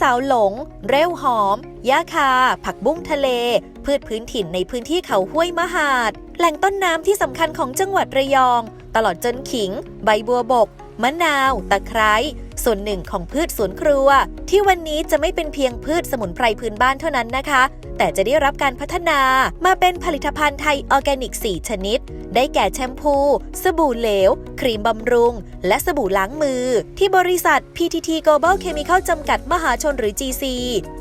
สาวหลง เร็วหอมยาคา ผักบุ้งทะเล พืชพื้นถิ่นในพื้นที่เขาห้วยมหาด แหล่งต้นน้ำที่สำคัญของจังหวัดระยอง ตลอดจนขิง ใบบัวบก มะนาว ตะไคร้ ส่วนหนึ่งของพืชสวนครัว ที่วันนี้จะไม่เป็นเพียงพืชสมุนไพรพื้นบ้านเท่านั้นนะคะ แต่จะได้รับการพัฒนามาเป็นผลิตภัณฑ์ไทยออร์แกนิก 4 ชนิด ได้แก่แชมพู สบู่เหลว ครีมบำรุง และสบู่ล้างมือ ที่บริษัท PTT Global Chemical จำกัดมหาชนหรือ GC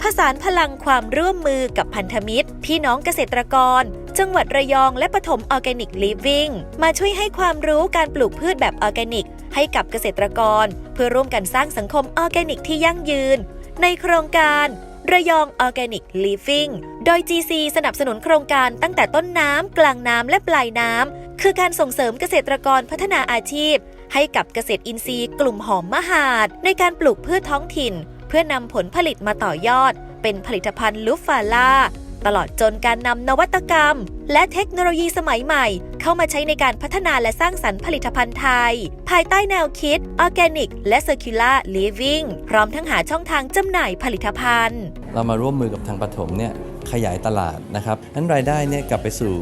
ผสานพลังความร่วมมือกับพันธมิตร พี่น้องเกษตรกร จังหวัดระยองและปฐมออร์แกนิกลิฟวิ่งมาช่วยให้ความรู้การปลูกพืชแบบออร์แกนิก ให้กับเกษตรกร เพื่อร่วมกันสร้างสังคมออร์แกนิกที่ยั่งยืน ในโครงการระยองออร์แกนิกลิฟ i ิ g โดย GC สนับสนุนโครงการตั้งแต่ต้นน้ำ กลางน้ำ และปลายน้ำ คือการส่งเสริมเกษตรกรพัฒนาอาชีพ ให้กับเกษตรอินทรีย์กลุ่มหอมมหาด ในการปลูกพืชท้องถิ่น เพื่อนำผลผลิตมาต่อยอด เป็นผลิตภัณฑ์ลูฟาล่า ตลอดจนการนำนวัตกรรม และเทคโนโลยีสมัยใหม่ เข้ามาใช้ในการพัฒนาและสร้างสรรค์ผลิตภัณฑ์ไทย ภายใต้แนวคิด Organic และ Circular Living พร้อมทั้งหาช่องทางจำหน่ายผลิตภัณฑ์ เรามาร่วมมือกับทางปฐมเนี่ยขยายตลาดนะครับนั้นรายได้เนี่ยกลับไปสู่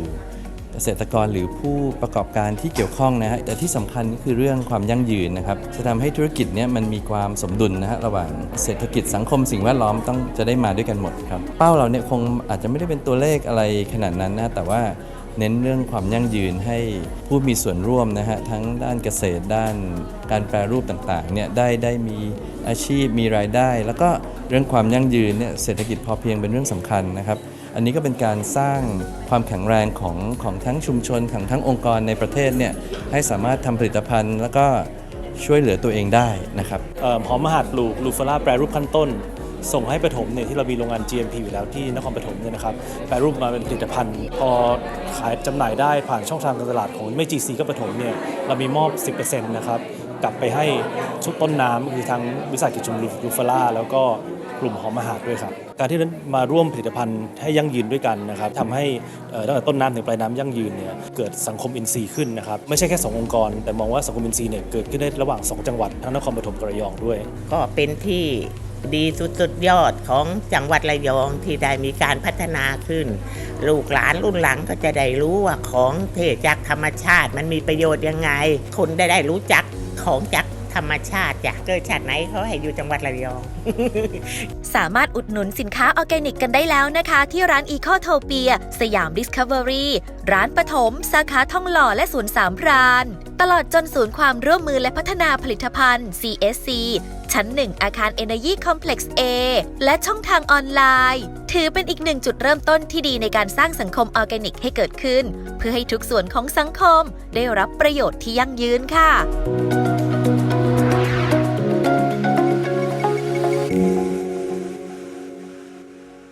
เกษตรกรหรือผู้ประกอบการที่เกี่ยวข้องนะฮะแต่ที่สำคัญก็คือเรื่องความยั่งยืนนะครับจะทำให้ธุรกิจเนี่ยมันมีความสมดุลนะฮะระหว่างเศรษฐกิจสังคมสิ่งแวดล้อมต้องจะได้มาด้วยกันหมดครับเป้าเราเนี่ยคงอาจจะไม่ได้เป็นตัวเลขอะไรขนาดนั้นนะแต่ว่าเน้นเรื่องความยั่งยืนให้ผู้มีส่วนร่วมนะฮะทั้งด้านเกษตรด้านการแปรรูปต่างๆเนี่ยได้ได้มีอาชีพมีรายได้ แล้วก็เรื่องความยั่งยืนเนี่ยเศรษฐกิจพอเพียงเป็นเรื่องสำคัญนะครับ อันนี้ก็เป็นการสร้างความแข็งแรงของของทั้งชุมชนของทั้งองค์กรในประเทศเนี่ยให้สามารถทำผลิตภัณฑ์ แล้วก็ช่วยเหลือตัวเองได้นะครับหอมมหาดปลูกลูฟาร่าแปรรูปขั้นต้น ส่งให้ปฐมเนี่ยที่เรามีโรงงาน GMP อยู่แล้วที่นครปฐมเนี่ยนะครับแปรรูปมาเป็นผลิตภัณฑ์ พอขายจำหน่ายได้ผ่านช่องทางการตลาดของไม่ GC ก็ปฐมเนี่ยเรามีมอบ 10%นะครับกลับไปให้ชุดต้นน้ำคือทางบริษัทกิจชุมลูฟาร่าแล้วก็ กลุ่มหอมมหาดด้วยครับ การที่มาร่วมผลิตภัณฑ์ให้ยั่งยืนด้วยกันนะครับทำให้ตั้งแต่ต้นน้ำถึงปลายน้ำยั่งยืนเนี่ยเกิดสังคมอินทรีย์ขึ้นนะครับไม่ใช่แค่สององค์กร แต่มองว่าสังคมอินทรีย์เนี่ยเกิดขึ้นได้ระหว่างสองจังหวัดทั้งนครปฐมกับระยองด้วย ก็เป็นที่ดีสุดๆยอดของจังหวัดระยองที่ได้มีการพัฒนาขึ้น ลูกหลานรุ่นหลังก็จะได้รู้ว่าของเทจากธรรมชาติมันมีประโยชน์ยังไง คนได้ได้รู้จักของจาก ธรรมชาติจ้ะเกิดชาติไหนเขาให้อยู่จังหวัดระยอง สามารถอุดหนุนสินค้าออร์แกนิกกันได้แล้วนะคะ ที่ร้านอี o โทเปีย สยามดิสคัฟเวอรี่ร้านปฐม สาขาท่องหล่อและสวนสามพราน ตลอดจนศูนย์ความร่วมมือและพัฒนาผลิตภัณฑ์ CSC ชั้น 1 อาคาร Energy Complex A และช่องทางออนไลน์ ถือเป็นอีกหนึ่งจุดเริ่มต้นที่ดีในการสร้างสังคมออร์แกนิกให้เกิดขึ้น เพื่อให้ทุกส่วนของสังคมได้รับประโยชน์ที่ยั่งยืนค่ะ